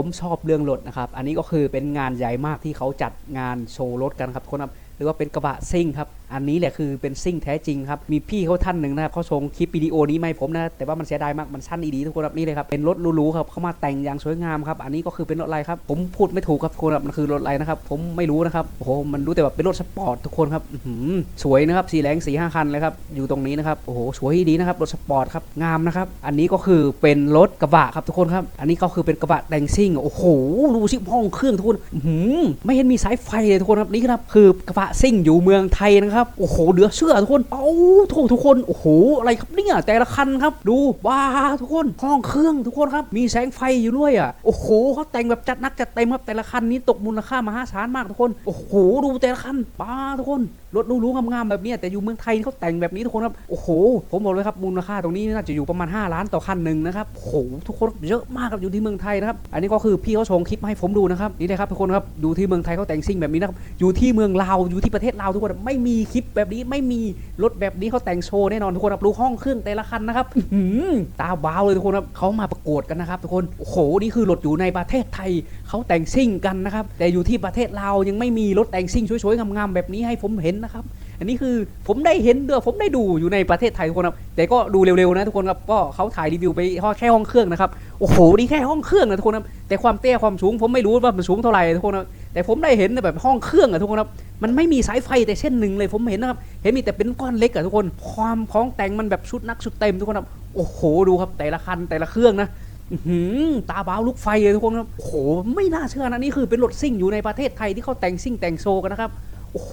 ผมชอบเรื่องรถนะครับ อันนี้ก็คือเป็นงานใหญ่มากที่เขาจัดงานโชว์รถกันครับคนครับ หรือว่าเป็นกระบะซิ่งครับ อันนี้แหละคือเป็นซิ่งแท้จริงครับ มีพี่เขาท่านหนึ่งนะครับเขาส่งคลิปวิดีโอนี้มาให้ผมนะ แต่ว่ามันเสียดายมาก มันสั้นดีทุกคนครับนี่เลยครับ เป็นรถหรูๆครับ เขามาแต่งอย่างสวยงามครับ อันนี้ก็คือเป็นรถอะไรครับ ผมพูดไม่ถูกครับทุกคนครับมันคือรถอะไรนะครับ ผมไม่รู้นะครับ โอ้โห มันรู้แต่แบบเป็นรถสปอร์ตทุกคนครับหือสวยนะครับ สีแรงสีห้าคันเลยครับ อยู่ตรงนี้นะครับ โอ้โห สวยดีนะครับ รถสปอร์ตครับ งามนะครับ อันนี้ก็คือเป็นรถกระบะครับทุกคนครับ อันนี้ก็คือเป็นกระบะแต่งซิ่ง โอ้โห ดูสิห้องเครื่องทุกคนไม่เห็นมีสายไฟเลยทุกคนครับ นี่ครับ คือกระบะซิ่งอยู่เมืองไทยนะครับ โอ้โหเหลือเชื่อทุกคนเอ้าโถทุกคน โอ้โห อะไรครับเนี่ยแต่ละคันครับ ดูว้าทุกคนห้องเครื่องทุกคนครับ มีแสงไฟอยู่ด้วยอะ โอ้โหเขาแต่งแบบจัดนักจัดเต็มครับแต่ละคันนี้ตกมูลค่ามหาศาลมากทุกคน โอ้โห ดูแต่ละคันป้าทุกคนรถรู้ๆงามๆแบบนี้แต่อยู่เมืองไทยเขาแต่งแบบนี้ทุกคนครับโอ้โห ผมบอกเลยครับมูลค่าตรงนี้น่าจะอยู่ประมาณ 5 ล้านต่อคันหนึ่งนะครับโอ้โหทุกคนเยอะมากครับอยู่ที่เมืองไทยนะครับอันนี้ก็คือพี่เขาส่งคลิปมาให้ผมดูนะครับนี่นะครับทุกคนครับดูที่เมืองไทยเขาแต่งซิ่งแบบนี้นะครับอยู่ที่เมืองลาวอยู่ที่ประเทศลาวทุกคนไม่มีคลิปแบบนี้ไม่มีรถแบบนี้เขาแต่งโชว์แน่นอนทุกคนครับดูห้องเครื่องแต่ละคันนะครับหือตาบ้าวเลยทุกคนครับเขามาประกวดกันนะครับทุกคนโอ้โหนี่คือรถอยู่ในประเทศไทยเขาแต่งซิ่งกันนะครับแต่อยู่ที่ประเทศลาวยังไม่มีรถแต่งซิ่งสวยๆงามๆแบบนี้ให้ผมเห็นนะครับอันนี้คือผมได้เห็นเด้อผมได้ดูอยู่ในประเทศไทยทุกคนครับแต่ก็ดูเร็วๆนะทุกคนครับก็เขาถ่ายรีวิวไปแค่ห้องเครื่องนะครับโอ้โหนี่แค่ห้องเครื่องนะทุกคนครับแต่ความเตี้ยความสูงผมไม่รู้ว่ามันสูงเท่าไหร่ทุกคนครับแต่ผมได้เห็นแบบห้องเครื่องอะทุกคนครับ มันไม่มีสายไฟแต่เช่นหนึ่งเลยผมเห็นนะครับ เห็นมีแต่เป็นก้อนเล็กอะทุกคน ความของแต่งมันแบบชุดนักชุดเต็มทุกคนครับ โอ้โหดูครับแต่ละคันแต่ละเครื่องนะหืตาบ้าวลุกไฟเลยทุกคนครับ โอ้โห ไม่น่าเชื่อนะนี่คือเป็นรถซิ่งอยู่ในประเทศไทยที่เขาแต่งซิ่งแต่งโชกันนะครับ โอ้โห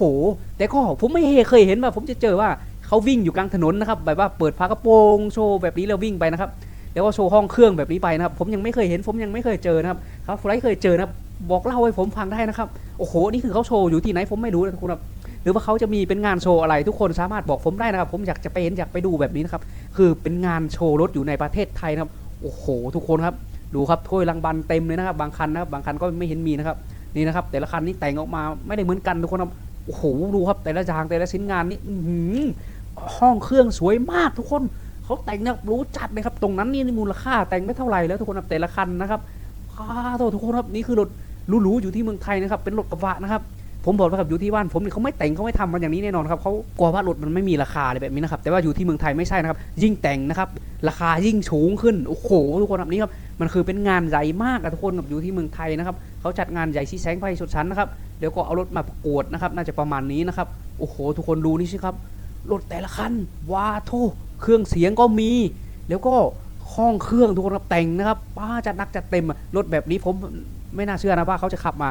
แต่ก็ผมไม่เคยเห็นว่าผมจะเจอว่าเขาวิ่งอยู่กลางถนนนะครับแบบว่าเปิดฝากระโปรงโชว์แบบนี้แล้ววิ่งไปนะครับแล้วก็โชว์ห้องเครื่องแบบนี้ไปนะครับ ผมยังไม่เคยเห็นผมยังไม่เคยเจอนะครับครับใครเคยเจอนะครับบอกเล่าให้ผมฟังได้นะครับ โอ้โห นี่คือเขาโชว์อยู่ที่ไหนผมไม่รู้นะทุกคนครับ หรือว่าเขาจะมีเป็นงานโชว์อะไร ทุกคนสามารถบอกผมได้นะครับ ผมอยากจะไปเห็นอยากไปดูแบบนี้นะครับ คือเป็นงานโชว์รถอยู่ในประเทศไทยนะครับ โอ้โห ทุกคนครับ ดูครับถ้วยรางวัลเต็มเลยนะครับ บางคันนะครับ บางคันก็ไม่เห็นมีนะครับ นี่นะครับ แต่ละคันนี่แต่งออกมาไม่ได้เหมือนกันทุกคนครับ โอ้โห ดูครับ แต่ละอย่างแต่ละชิ้นงานนี่อื้อหือห้องเครื่องสวยมากทุกคน เขาแต่งเนี่ยรู้จัดเลยครับ ตรงนั้นนี่มูลค่าแต่งไม่เท่าไหร่แล้วทุกคนครับแต่ละคันนะครับอ้าวทุกคนครับนี่คือรถ หรูๆอยู่ที่เมืองไทยนะครับเป็นรถกระบะนะครับผมบอกแล้วครับอยู่ที่บ้านผมเนี่ยเขาไม่แต่งเขาไม่ทำมันอย่างนี้แน่นอนครับเขากลัวว่ารถมันไม่มีราคาอะไรแบบนี้นะครับแต่ว่าอยู่ที่เมืองไทยไม่ใช่นะครับ ยิ่งแต่งนะครับ ราคายิ่งสูงขึ้นโอ้โหทุกคนครับนี่ครับมันคือเป็นงานใหญ่มากอะทุกคนครับอยู่ที่เมืองไทยนะครับเขาจัดงานใหญ่ที่แสงไฟชดชั้นนะครับเดี๋ยวก็เอารถมาประกวดนะครับ น่าจะประมาณนี้นะครับโอ้โห ทุกคนดูนี่สิครับรถแต่ละคันว้าโทเครื่องเสียงก็มี แล้วก็ ห้องเครื่องทุกคนครับแต่งนะครับป้าจัดหนักจัดเต็มรถแบบนี้ผมไม่น่าเชื่อนะว่าเขาจะขับมา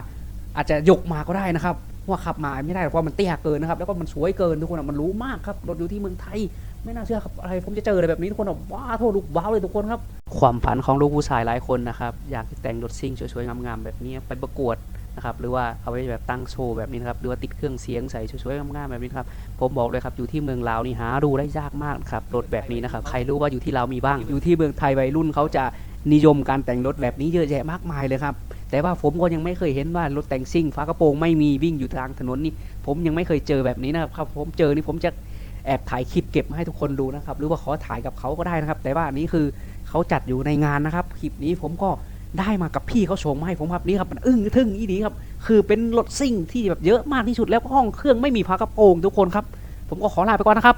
อาจจะยกมาก็ได้นะครับว่าขับมาไม่ได้เพราะมันเตี้ยเกินนะครับ แล้วก็มันสวยเกินทุกคนมันรู้มากครับรถอยู่ที่เมืองไทย ไม่น่าเชื่อครับอะไรผมจะเจออะไรแบบนี้ทุกคนว้าโทลูกว้าวเลยทุกคนครับ ความฝันของลูกผู้ชายหลายคนนะครับอยากแต่งรถซิ่งสวยๆงามๆแบบนี้ไปประกวด นะครับหรือว่าเอาไว้แบบตั้งโชว์แบบนี้นะครับหรือว่าติดเครื่องเสียงใส่สวยๆงามๆแบบนี้นครับผมบอกเลยครับอยู่ที่เมืองลาวนี่หาดูได้ยากมากครับรถแบบนี้นะครับใครรู้ว่าอยู่ที่ลาวมีบ้าง อยู่ที่เมืองไทยวัยรุ่นเขาจะนิยมการแต่งรถแบบนี้เยอะแยะมากมายเลยครับแต่ว่าผมก็ยังไม่เคยเห็นว่ารถแต่งซิ่งฝากระโปรงไม่มีวิ่งอยู่ทางถนนนี่ผมยังไม่เคยเจอแบบนี้นะครับครับผมเจอนี่ผมจะแอบถ่ายคลิปเก็บมาให้ทุกคนดูนะครับหรือว่าขอถ่ายกับเขาก็ได้นะครับ แต่ว่าอันนี้คือเขาจัดอยู่ในงานนะครับคลิปนี้ผมก็ ได้มากับพี่เขาส่งมาให้ผมครับนี่ครับมันอึ้งทึ่งอีนี้ครับ คือเป็นรถซิ่งที่แบบเยอะมากที่สุดแล้วก็ห้องเครื่องไม่มีฝากระโปรงทุกคนครับ ผมก็ขอลาไปก่อนนะครับ